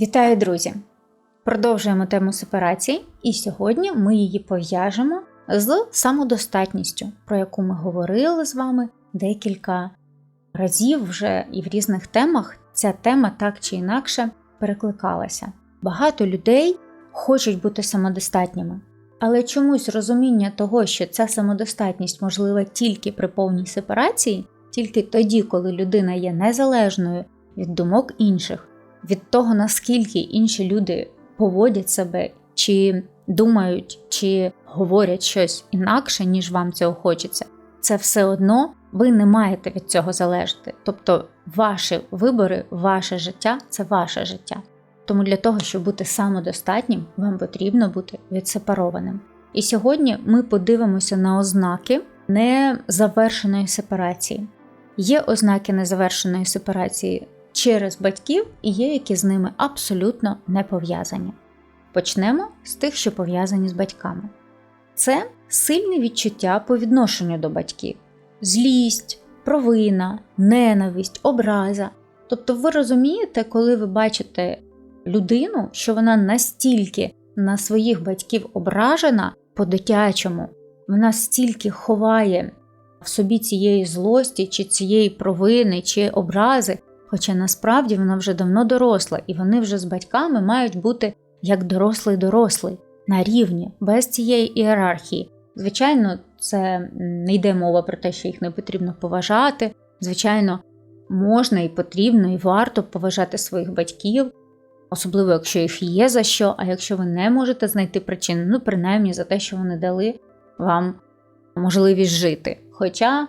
Вітаю, друзі! Продовжуємо тему сепарації, і сьогодні ми її пов'яжемо з самодостатністю, про яку ми говорили з вами декілька разів вже і в різних темах ця тема так чи інакше перекликалася. Багато людей хочуть бути самодостатніми, але чомусь розуміння того, що ця самодостатність можлива тільки при повній сепарації, тільки тоді, коли людина є незалежною від думок інших від того, наскільки інші люди поводять себе, чи думають, чи говорять щось інакше, ніж вам цього хочеться, це все одно ви не маєте від цього залежати. Тобто, ваші вибори, ваше життя це ваше життя. Тому для того, щоб бути самодостатнім, вам потрібно бути відсепарованим. І сьогодні ми подивимося на ознаки незавершеної сепарації. Є ознаки незавершеної сепарації через батьків і є, які з ними абсолютно не пов'язані. Почнемо з тих, що пов'язані з батьками. Це сильне відчуття по відношенню до батьків, злість, провина, ненависть, образа. Тобто, ви розумієте, коли ви бачите людину, що вона настільки на своїх батьків ображена по-дитячому, вона стільки ховає в собі цієї злості, чи цієї провини, чи образи, Хоча насправді вона вже давно доросла, і вони вже з батьками мають бути як дорослий-дорослий на рівні, без цієї ієрархії. Звичайно, це не йде мова про те, що їх не потрібно поважати. Звичайно, можна і потрібно, і варто поважати своїх батьків, особливо якщо їх є за що, а якщо ви не можете знайти причину, ну принаймні за те, що вони дали вам можливість жити. Хоча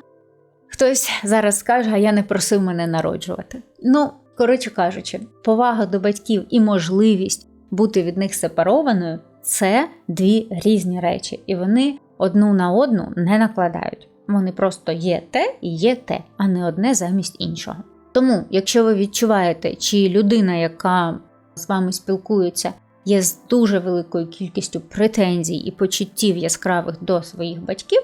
Хтось зараз скаже, а я не просив мене народжувати. Ну, коротше кажучи, повага до батьків і можливість бути від них сепарованою це дві різні речі, і вони одну на одну не накладають. Вони просто є те і є те, а не одне замість іншого. Тому, якщо ви відчуваєте, чи людина, яка з вами спілкується, є з дуже великою кількістю претензій і почуттів яскравих до своїх батьків,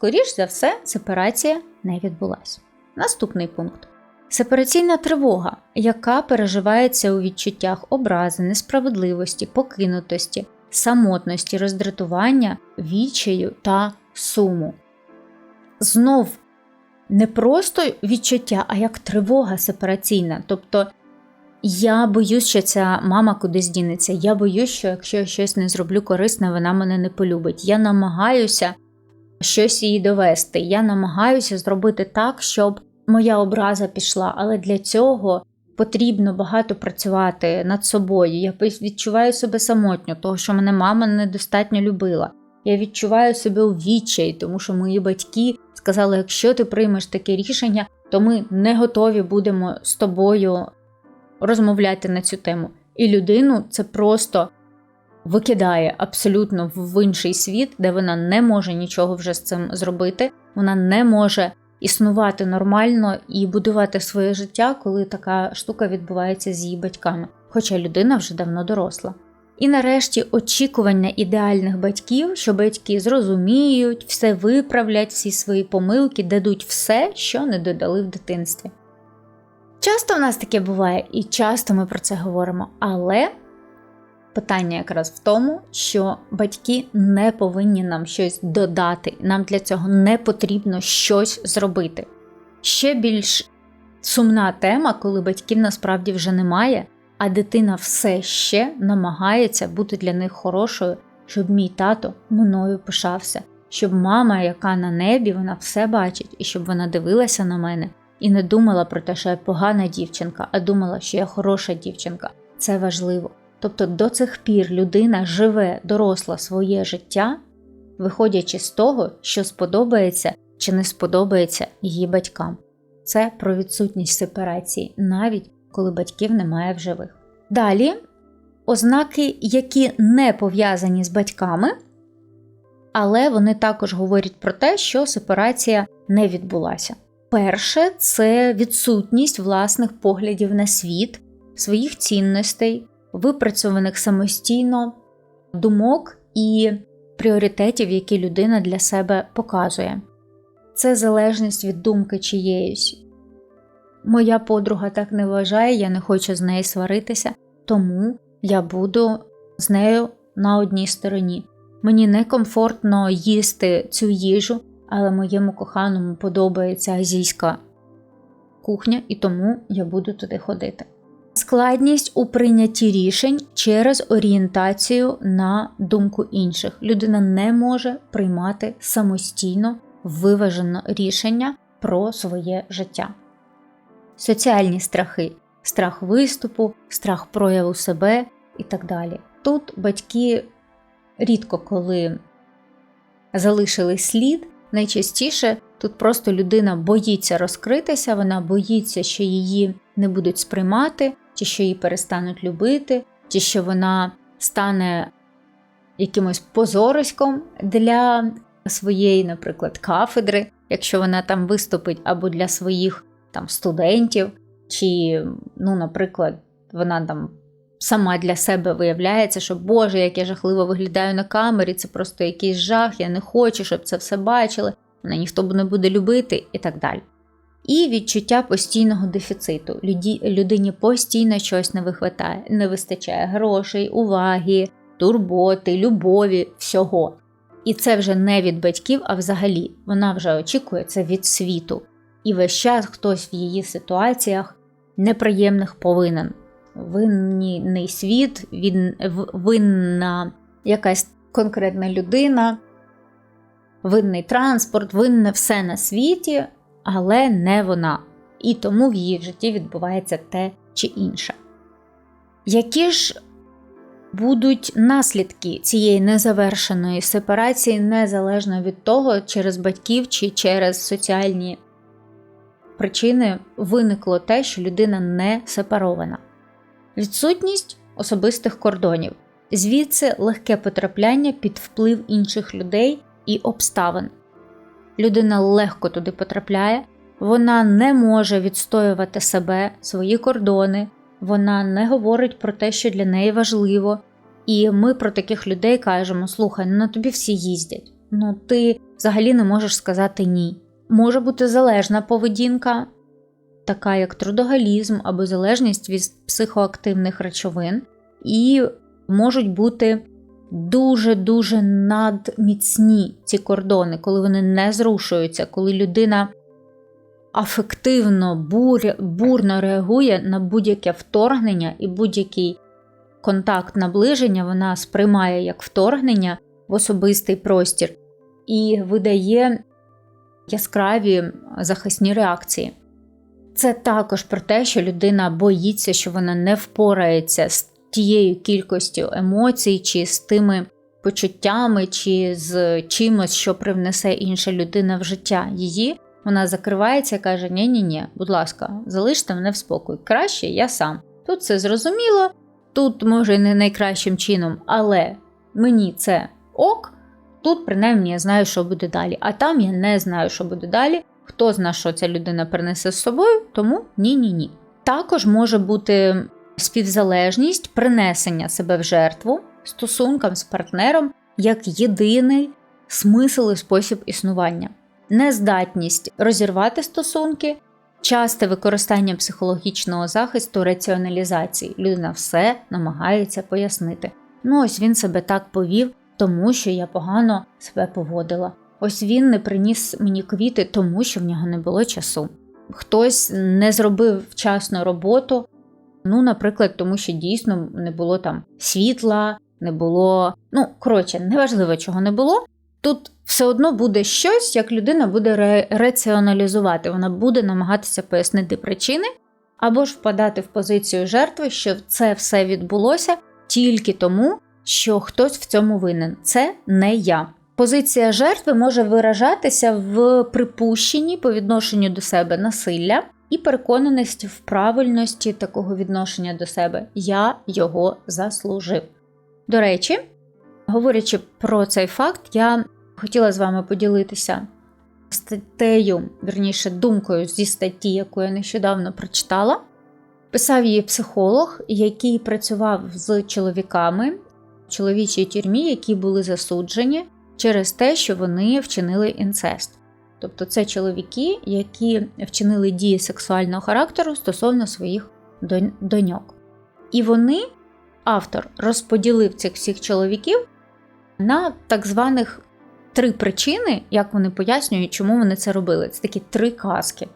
скоріш за все, сепарація не відбулася. Наступний пункт. Сепараційна тривога, яка переживається у відчуттях образи, несправедливості, покинутості, самотності, роздратування, відчаю та суму. Знов не просто відчуття, а як тривога сепараційна. Тобто я боюсь, що ця мама кудись дінеться. Я боюсь, що якщо я щось не зроблю корисне, вона мене не полюбить. Я намагаюся щось їй довести. Я намагаюся зробити так, щоб моя образа пішла, але для цього потрібно багато працювати над собою. Я відчуваю себе самотньо, того що мене мама недостатньо любила. Я відчуваю себе у відчаї, тому що мої батьки сказали: якщо ти приймеш таке рішення, то ми не готові будемо з тобою розмовляти на цю тему. І людину це просто викидає абсолютно в інший світ, де вона не може нічого вже з цим зробити, вона не може існувати нормально і будувати своє життя, коли така штука відбувається з її батьками, хоча людина вже давно доросла. І нарешті очікування ідеальних батьків, що батьки зрозуміють, все виправлять, всі свої помилки, дадуть все, що не додали в дитинстві. Часто в нас таке буває, і часто ми про це говоримо, але Питання якраз в тому, що батьки не повинні нам щось додати, нам для цього не потрібно щось зробити. Ще більш сумна тема, коли батьків насправді вже немає, а дитина все ще намагається бути для них хорошою, щоб мій тато мною пишався, щоб мама, яка на небі, вона все бачить, і щоб вона дивилася на мене і не думала про те, що я погана дівчинка, а думала, що я хороша дівчинка. Це важливо. Тобто до цих пір людина живе доросла своє життя, виходячи з того, що сподобається чи не сподобається її батькам. Це про відсутність сепарації, навіть коли батьків немає в живих. Далі ознаки, які не пов'язані з батьками, але вони також говорять про те, що сепарація не відбулася. Перше це відсутність власних поглядів на світ, своїх цінностей, випрацьованих самостійно думок і пріоритетів, які людина для себе показує. Це залежність від думки чиєїсь. Моя подруга так не вважає, я не хочу з нею сваритися, тому я буду з нею на одній стороні. Мені некомфортно їсти цю їжу, але моєму коханому подобається азійська кухня, і тому я буду туди ходити. Складність у прийнятті рішень через орієнтацію на думку інших. Людина не може приймати самостійно виважено рішення про своє життя. Соціальні страхи, страх виступу, страх прояву себе і так далі. Тут батьки рідко коли залишили слід, найчастіше тут просто людина боїться розкритися, вона боїться, що її не будуть сприймати, чи що її перестануть любити, чи що вона стане якимось позориськом для своєї, наприклад, кафедри, якщо вона там виступить, або для своїх там студентів, чи, ну, наприклад, вона там сама для себе виявляється, що Боже, як я жахливо виглядаю на камері, це просто якийсь жах, я не хочу, щоб це все бачили, мене ніхто не буде любити і так далі. І відчуття постійного дефіциту. Люді, людині постійно щось не вихватає, не вистачає грошей, уваги, турботи, любові, всього. І це вже не від батьків, а взагалі вона вже очікує це від світу. І весь час хтось в її ситуаціях неприємних повинен. Винний світ, він, винна якась конкретна людина, винний транспорт, винне все на світі, але не вона. І тому в її житті відбувається те чи інше. Які ж будуть наслідки цієї незавершеної сепарації незалежно від того, через батьків чи через соціальні причини виникло те, що людина не сепарована. Відсутність особистих кордонів, звідси легке потрапляння під вплив інших людей і обставин. Людина легко туди потрапляє, вона не може відстоювати себе, свої кордони, вона не говорить про те, що для неї важливо. І ми про таких людей кажемо: слухай, ну на тобі всі їздять. Ну ти взагалі не можеш сказати ні. Може бути залежна поведінка, така як трудогалізм або залежність від психоактивних речовин, і можуть бути дуже-дуже надміцні ці кордони, коли вони не зрушуються, коли людина афективно, бур, бурно реагує на будь-яке вторгнення і будь-який контакт наближення вона сприймає як вторгнення в особистий простір і видає яскраві захисні реакції. Це також про те, що людина боїться, що вона не впорається з тією кількістю емоцій, чи з тими почуттями, чи з чимось, що привнесе інша людина в життя її. Вона закривається і каже: ні-ні, ні будь ласка, залиште мене в спокій. Краще я сам. Тут все зрозуміло, тут, може, не найкращим чином, але мені це ок. Тут, принаймні, я знаю, що буде далі. А там я не знаю, що буде далі. Хто знає, що ця людина принесе з собою, тому ні-ні ні. Також може бути співзалежність, принесення себе в жертву стосункам з партнером як єдиний смисл і спосіб існування, нездатність розірвати стосунки, часте використання психологічного захисту раціоналізації. Людина все намагається пояснити. Ну, ось він себе так повів, тому що я погано себе поводила. Ось він не приніс мені квіти, тому що в нього не було часу. Хтось не зробив вчасно роботу, ну, наприклад, тому що дійсно не було там світла, не було. Ну, коротше, неважливо, чого не було. Тут все одно буде щось, як людина буде ре раціоналізувати, вона буде намагатися пояснити причини, або ж впадати в позицію жертви, що це все відбулося тільки тому, що хтось в цьому винен. Це не я. Позиція жертви може виражатися в припущенні по відношенню до себе насилля і переконаність в правильності такого відношення до себе. Я його заслужив. До речі, говорячи про цей факт, я хотіла з вами поділитися статтею, верніше, думкою зі статті, яку я нещодавно прочитала. Писав її психолог, який працював з чоловіками в чоловічій тюрмі, які були засуджені через те, що вони вчинили інцест. Тобто це чоловіки, які вчинили дії сексуального характеру стосовно своїх доньок. І вони автор розподілив цих всіх чоловіків на так званих три причини, як вони пояснюють, чому вони це робили. Це такі три казки,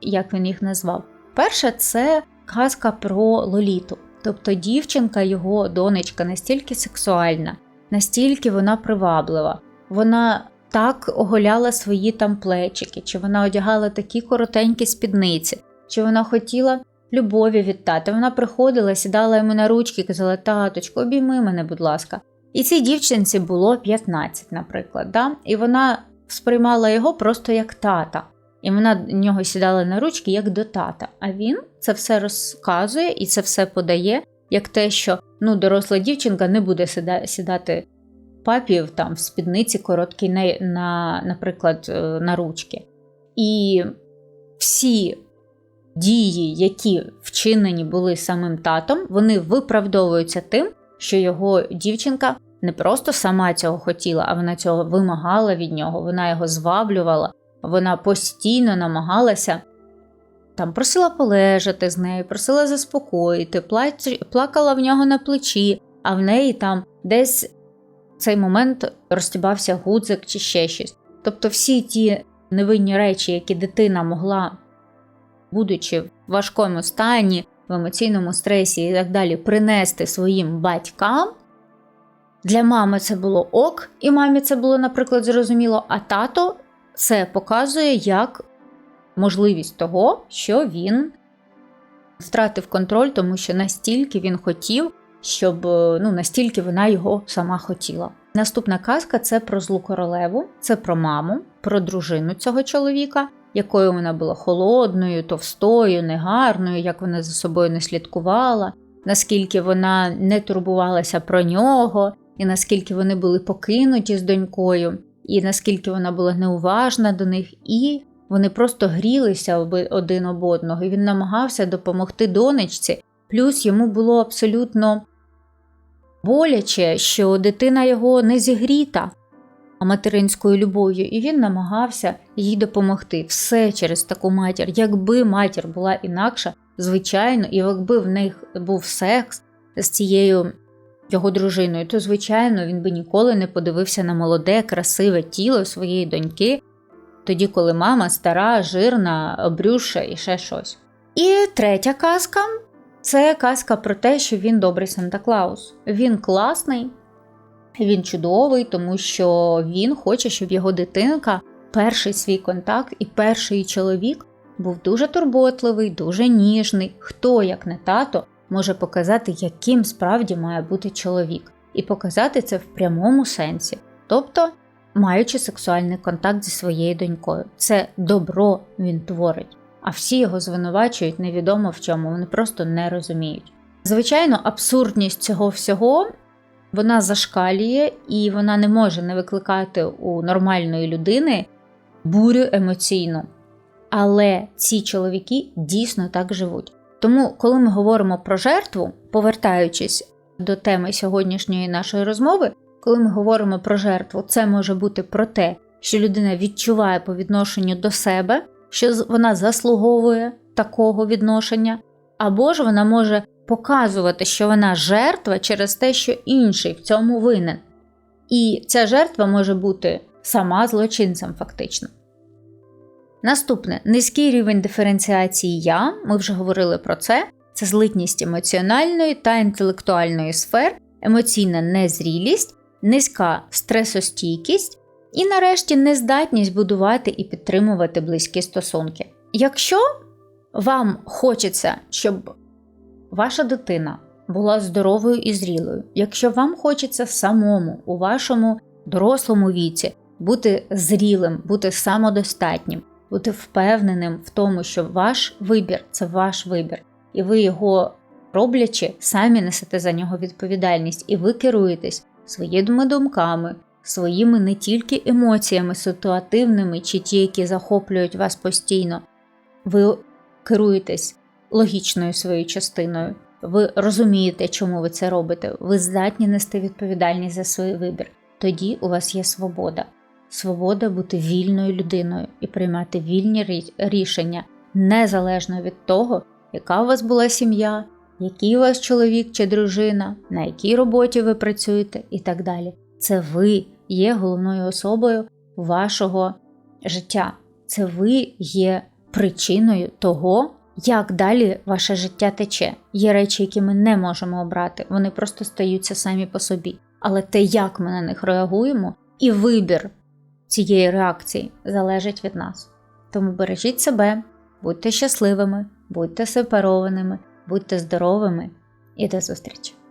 як він їх назвав. Перша це казка про Лоліту. Тобто дівчинка, його донечка, настільки сексуальна, настільки вона приваблива, вона так оголяла свої там плечики, чи вона одягала такі коротенькі спідниці, чи вона хотіла любові від тата. Вона приходила, сідала йому на ручки і казала: Таточко, обійми мене, будь ласка. І цій дівчинці було 15, наприклад. Да? І вона сприймала його просто як тата. І вона до нього сідала на ручки як до тата. А він це все розказує і це все подає, як те, що ну, доросла дівчинка не буде сідати папі там в спідниці короткій, на, на, наприклад, е, на ручки. І всі дії, які вчинені були самим татом, вони виправдовуються тим, що його дівчинка не просто сама цього хотіла, а вона цього вимагала від нього, вона його зваблювала, вона постійно намагалася там просила полежати з нею, просила заспокоїти, плакала в нього на плечі, а в неї там десь цей момент розтібався гудзик чи ще щось. Тобто всі ті невинні речі, які дитина могла, будучи в важкому стані, в емоційному стресі і так далі, принести своїм батькам. Для мами це було ок, і мамі це було, наприклад, зрозуміло, а тато це показує як можливість того, що він втратив контроль, тому що настільки він хотів, щоб ну, настільки вона його сама хотіла. Наступна казка це про злу королеву, це про маму, про дружину цього чоловіка, якою вона була холодною, товстою, негарною, як вона за собою не слідкувала, наскільки вона не турбувалася про нього, і наскільки вони були покинуті з донькою, і наскільки вона була неуважна до них, і вони просто грілися один об одного, і він намагався допомогти донечці, плюс йому було абсолютно боляче, що дитина його не зігріта материнською любов'ю, і він намагався їй допомогти. Все через таку матір. Якби матір була інакша, звичайно, і якби в них був секс з цією його дружиною, то, звичайно, він би ніколи не подивився на молоде, красиве тіло своєї доньки, тоді, коли мама стара, жирна, обрюша і ще щось. І третя казка це казка про те, що він добрий Санта Клаус. Він класний, він чудовий, тому що він хоче, щоб його дитинка, перший свій контакт і перший чоловік був дуже турботливий, дуже ніжний. Хто, як не тато, може показати, яким справді має бути чоловік, і показати це в прямому сенсі, тобто маючи сексуальний контакт зі своєю донькою. Це добро він творить, а всі його звинувачують невідомо в чому, вони просто не розуміють. Звичайно, абсурдність цього всього. Вона зашкалює і вона не може не викликати у нормальної людини бурю емоційну. Але ці чоловіки дійсно так живуть. Тому, коли ми говоримо про жертву, повертаючись до теми сьогоднішньої нашої розмови, коли ми говоримо про жертву, це може бути про те, що людина відчуває по відношенню до себе, що вона заслуговує такого відношення, або ж вона може показувати, що вона жертва через те, що інший в цьому винен. І ця жертва може бути сама злочинцем, фактично. Наступне низький рівень диференціації я, ми вже говорили про це, це злитність емоціональної та інтелектуальної сфер, емоційна незрілість, низька стресостійкість і, нарешті, нездатність будувати і підтримувати близькі стосунки. Якщо вам хочеться, щоб ваша дитина була здоровою і зрілою, якщо вам хочеться самому у вашому дорослому віці бути зрілим, бути самодостатнім, бути впевненим в тому, що ваш вибір це ваш вибір, і ви його роблячи, самі несете за нього відповідальність, і ви керуєтесь своїми думками, своїми не тільки емоціями ситуативними чи ті, які захоплюють вас постійно. Ви керуєтесь логічною своєю частиною. Ви розумієте, чому ви це робите, ви здатні нести відповідальність за свій вибір. Тоді у вас є свобода. Свобода бути вільною людиною і приймати вільні рішення незалежно від того, яка у вас була сім'я, який у вас чоловік чи дружина, на якій роботі ви працюєте і так далі. Це ви є головною особою вашого життя. Це ви є причиною того, як далі ваше життя тече. Є речі, які ми не можемо обрати, вони просто стаються самі по собі. Але те, як ми на них реагуємо, і вибір цієї реакції залежить від нас. Тому бережіть себе, будьте щасливими, будьте сепарованими, будьте здоровими і до зустрічі!